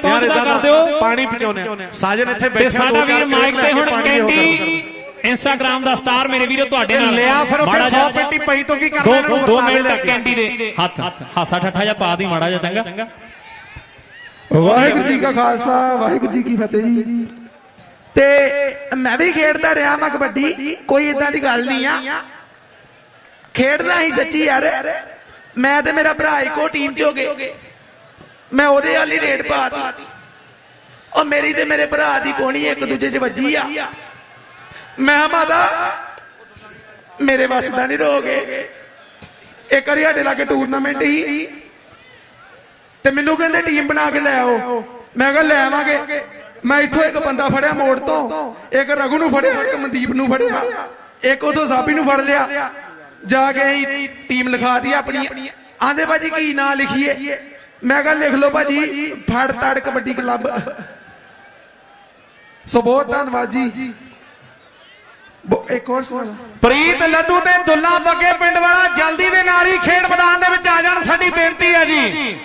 ਪਹੁੰਚਦਾ ਕਰ ਦਿਓ ਪਾਣੀ ਪਹੁੰਚਾਉਨੇ ਆ। ਸਾਜਨ ਇੱਥੇ ਬੈਠੇ ਸਾਡਾ ਵੀਰ ਮਾਈਕ ਤੇ ਹੁਣ ਕੈਂਡੀ ਇੰਸਟਾਗ੍ਰਾਮ ਦਾ ਸਟਾਰ ਮੇਰੇ ਵੀਰੋ ਤੁਹਾਡੇ ਨਾਲ ਲਿਆ ਫਿਰ ਉੱਥੇ ਮਾੜਾ 100 ਜਿਹਾ ਪੇਟੀ ਪਈ ਤੋਂ ਕੀ ਕਰਨਾ ਦੋ ਦੋ ਮਿੰਟ ਕੈਂਡੀ ਦੇ। ਹੱਥ ਹਾਸਾ ਠੱਠਾ ਜਿਹਾ ਪਾ ਦੀ ਮਾੜਾ ਜਿਹਾ ਚੰਗਾ। ਵਾਹਿਗੁਰੂ ਜੀ ਕਾ ਖਾਲਸਾ ਵਾਹਿਗੁਰੂ ਜੀ ਕੀ ਫਤਿਹ ਜੀ। ਤੇ ਮੈਂ ਵੀ ਖੇਡਦਾ ਰਿਹਾ ਮੈਂ ਕਬੱਡੀ ਕੋਈ ਇਦਾਂ ਦੀ ਗੱਲ ਨਹੀਂ ਆ। ਖੇਡਦਾ ਹੀ ਸੱਚੀ ਯਾਰ। ਮੈਂ ਤੇ ਮੇਰਾ ਭਰਾ ਇੱਕੋ ਟੀਮ 'ਚ ਹੋ ਗਏ। ਮੈਂ ਉਹਦੇ ਵਾਲੀ ਰੇਡ ਪਾਤੀ। ਉਹ ਮੇਰੀ ਤੇ ਮੇਰੇ ਭਰਾ ਦੀ ਕੋਣੀ ਇੱਕ ਦੂਜੇ 'ਚ ਵੱਜੀ ਆ। ਮੈਂ ਮਾਦਾ ਮੇਰੇ ਵੱਸ ਦਾ ਨਹੀਂ ਰੋਗੇ ਇੱਕ ਵਾਰੀ ਸਾਡੇ ਲਾਗੇ ਟੂਰਨਾਮੈਂਟ ਹੀ ਤੇ ਮੈਨੂੰ ਕਹਿੰਦੇ, ਟੀਮ ਬਣਾ ਕੇ ਲੈ ਆਓ। ਮੈਂ ਕਿਹਾ, ਲੈ ਆਵਾਂਗੇ। ਮੈਂ ਇੱਥੋਂ ਇੱਕ ਬੰਦਾ ਫੜਿਆ ਮੋੜ ਤੋਂ। ਇੱਕ ਰਘੂ ਨੂੰ ਫੜਿਆ, ਇੱਕ ਮਨਦੀਪ ਨੂੰ ਫੜਿਆ। ਇੱਕ ਉਦੋਂ ਸਾਬੀ ਨੂੰ ਫੜ ਲਿਆ। ਜਾ ਕੇ ਟੀਮ ਲਿਖਾ ਦੀ ਆਪਣੀ। ਆਂਦੇ, ਭਾਜੀ, ਕੀ ਨਾਂ ਲਿਖੀਏ? ਮੈਂ ਕਿਹਾ ਲਿਖ ਲਓ ਭਾਜੀ, ਫੜ ਤੜ ਕਬੱਡੀ ਕਲੱਬ। ਸੋ ਬਹੁਤ ਧੰਨਵਾਦ ਜੀ। ਇੱਕ ਹੋਰ ਸਵਾਲ ਪ੍ਰੀਤ ਲੱਡੂ ਤੇ ਦੁੱਲਾ ਬੱਗੇ ਪਿੰਡ ਵਾਲਾ ਜਲਦੀ ਦੇ ਨਾਲ ਹੀ ਖੇਡ ਮੈਦਾਨ ਦੇ ਵਿੱਚ ਆ ਜਾਣ, ਸਾਡੀ ਬੇਨਤੀ ਹੈ ਜੀ।